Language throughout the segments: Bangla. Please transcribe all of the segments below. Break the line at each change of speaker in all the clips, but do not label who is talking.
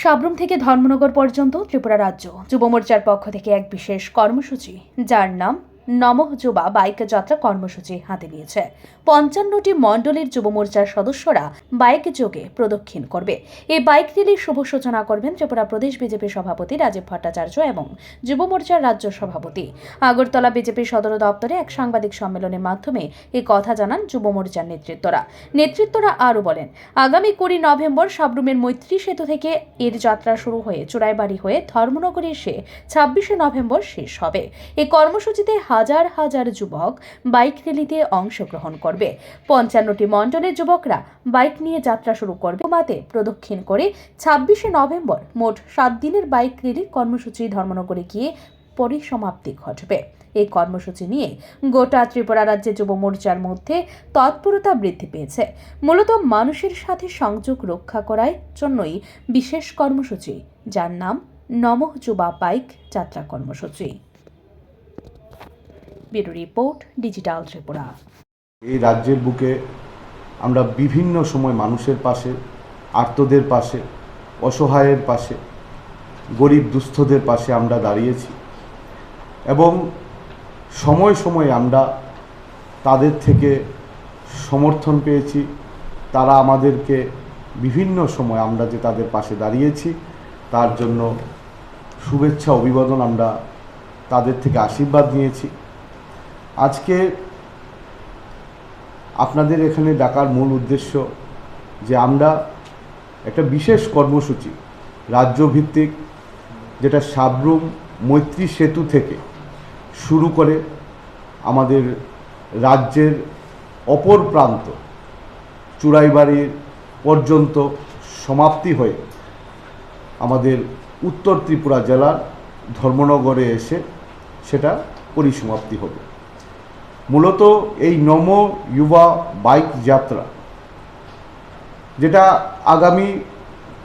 সাবরুম থেকে ধর্মনগর পর্যন্ত ত্রিপুরা রাজ্য। যুব মোর্চার পক্ষ থেকে এক বিশেষ কর্মসূচি, যার নাম নমঃ যুবা বাইক যাত্রা কর্মসূচি হাতে নিয়েছে। পঞ্চান্নটি মণ্ডলের যুব মোর্চার সদস্যরা বাইক যোগে প্রদক্ষিণ করবে। এই বাইক র্যালির শুভ সূচনা করবেন ত্রিপুরা প্রদেশ বিজেপি সভাপতি রাজীব ভট্টাচার্য এবং যুব মোর্চার রাজ্য সভাপতি। আগরতলা বিজেপি সদর দপ্তরে এক সাংবাদিক সম্মেলনের মাধ্যমে এই কথা জানান যুব মোর্চার নেতৃত্বরা। নেতৃত্বরা আরও বলেন, আগামী কুড়ি নভেম্বর সাবরুমের মৈত্রী সেতু থেকে এর যাত্রা শুরু হয়ে চুড়াইবাড়ি হয়ে ধর্মনগরে এসে ছাব্বিশে নভেম্বর শেষ হবে। এই কর্মসূচিতে হাজার হাজার যুবক বাইক র্যালিতে অংশগ্রহণ করবে। পঞ্চান্নটি মণ্ডলের যুবকরা বাইক নিয়ে যাত্রা শুরু করবে। মাতে প্রদক্ষিণ করে ছাব্বিশে নভেম্বর মোট সাত দিনের বাইক র্যালি কর্মসূচি ধর্মনগরে গিয়ে পরিসমাপ্তি ঘটবে। এই কর্মসূচি নিয়ে গোটা ত্রিপুরা রাজ্যে যুব মোর্চার মধ্যে তৎপরতা বৃদ্ধি পেয়েছে। মূলত মানুষের সাথে সংযোগ রক্ষা করার জন্যই বিশেষ কর্মসূচি। যার নাম নমঃ যুবা বাইক যাত্রা কর্মসূচি। Bureau report, digital Tripura.
এই রাজ্যের বুকে আমরা বিভিন্ন সময় মানুষের পাশে, আর্তদের পাশে, অসহায়ের পাশে, গরিব দুস্থদের পাশে আমরা দাঁড়িয়েছি এবং সময় সময় আমরা তাদের থেকে সমর্থন পেয়েছি। তারা আমাদেরকে বিভিন্ন সময় আমরা যে তাদের পাশে দাঁড়িয়েছি, তার জন্য শুভেচ্ছা, অভিবাদন আমরা তাদের থেকে আশীর্বাদ নিয়েছি। আজকে আপনাদের এখানে ডাকার মূল উদ্দেশ্য যে আমরা একটা বিশেষ কর্মসূচি, রাজ্যভিত্তিক, যেটা সাবরুম মৈত্রী সেতু থেকে শুরু করে আমাদের রাজ্যের অপর প্রান্ত চুড়াইবাড়ির পর্যন্ত সমাপ্তি হয়ে আমাদের উত্তর ত্রিপুরা জেলার ধর্মনগরে এসে সেটা পরিসমাপ্তি হবে। মূলত এই নম যুবা বাইক যাত্রা, যেটা আগামী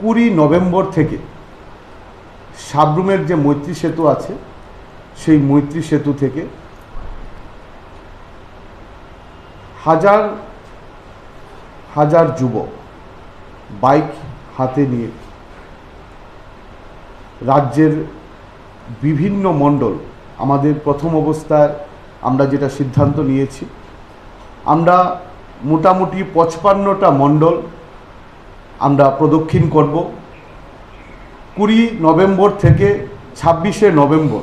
কুড়ি নভেম্বর থেকে সাবরুমের যে মৈত্রী সেতু আছে, সেই মৈত্রী সেতু থেকে হাজার হাজার যুবক বাইক হাতে নিয়ে রাজ্যের বিভিন্ন মণ্ডল, আমাদের প্রথম অবস্থায় আমরা যেটা সিদ্ধান্ত নিয়েছি। আমরা মোটামুটি পঁচপান্নটা মণ্ডল আমরা প্রদক্ষিণ করব। কুড়ি নভেম্বর থেকে ছাব্বিশে নভেম্বর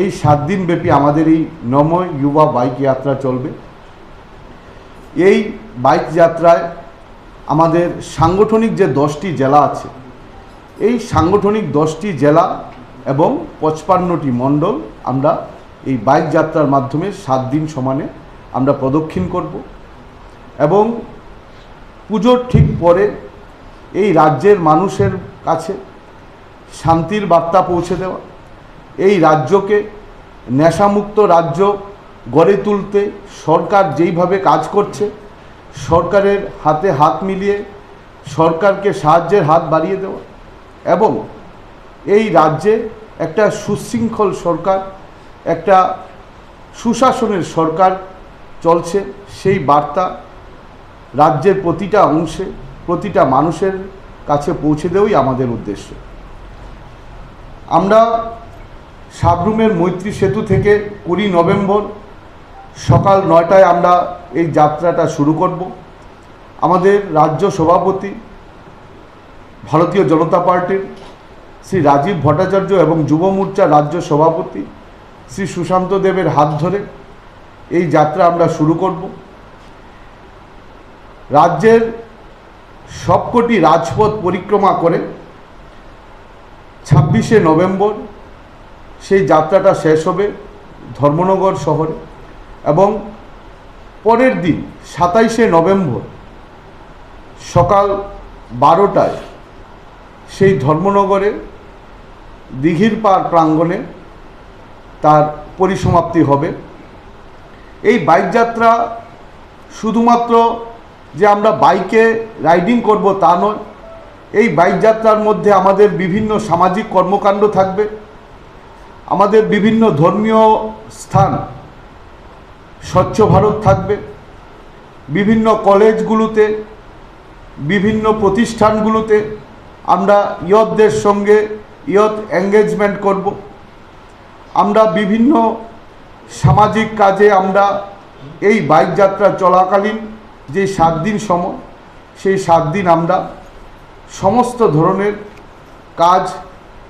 এই সাত দিন ব্যাপী আমাদের এই নম যুবা বাইক যাত্রা চলবে। এই বাইক যাত্রায় আমাদের সাংগঠনিক যে দশটি জেলা আছে, এই সাংগঠনিক দশটি জেলা এবং পঁচপান্নটি মণ্ডল আমরা এই বাইক যাত্রার মাধ্যমে সাত দিন সমানে আমরা প্রদক্ষিণ করব এবং পুজোর ঠিক পরে এই রাজ্যের মানুষের কাছে শান্তির বার্তা পৌঁছে দেওয়া, এই রাজ্যকে নেশামুক্ত রাজ্য গড়ে তুলতে সরকার যেইভাবে কাজ করছে, সরকারের হাতে হাত মিলিয়ে সরকারকে সাহায্যের হাত বাড়িয়ে দেওয়া এবং এই রাজ্যে একটা সুশৃঙ্খল সরকার একটা সুশাসনের সরকার চলছে, সেই বার্তা রাজ্যের প্রতিটা অংশে, প্রতিটা মানুষের কাছে পৌঁছে দেওয়াই আমাদের উদ্দেশ্য। আমরা সাবরুমের মৈত্রী সেতু থেকে কুড়ি নভেম্বর সকাল নয়টায় আমরা এই যাত্রাটা শুরু করব। আমাদের রাজ্য সভাপতি ভারতীয় জনতা পার্টির শ্রী রাজীব ভট্টাচার্য এবং যুব মোর্চা রাজ্য সভাপতি শ্রী সুশান্ত দেবের হাত ধরে এই যাত্রা আমরা শুরু করব। রাজ্যের সবকটি রাজপথ পরিক্রমা করে ছাব্বিশে নভেম্বর সেই যাত্রাটা শেষ হবে ধর্মনগর শহরে এবং পরের দিন সাতাইশে নভেম্বর সকাল বারোটায় সেই ধর্মনগরে দিঘির পার প্রাঙ্গণে তার পরিসমাপ্তি হবে। এই বাইক যাত্রা শুধুমাত্র যে আমরা বাইকে রাইডিং করব তা নয়, এই বাইক যাত্রার মধ্যে আমাদের বিভিন্ন সামাজিক কর্মকাণ্ড থাকবে। আমাদের বিভিন্ন ধর্মীয় স্থান, স্বচ্ছ ভারত থাকবে। বিভিন্ন কলেজগুলোতে, বিভিন্ন প্রতিষ্ঠানগুলোতে আমরা ইয়তদের সঙ্গে ইয়ত এঙ্গেজমেন্ট করব। আমরা বিভিন্ন সামাজিক কাজে আমরা এই বাইক যাত্রা চলাকালীন যে সাত দিন সময় সেই সাত দিন আমরা সমস্ত ধরনের কাজ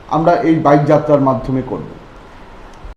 আমরা এই বাইক যাত্রার মাধ্যমে করব।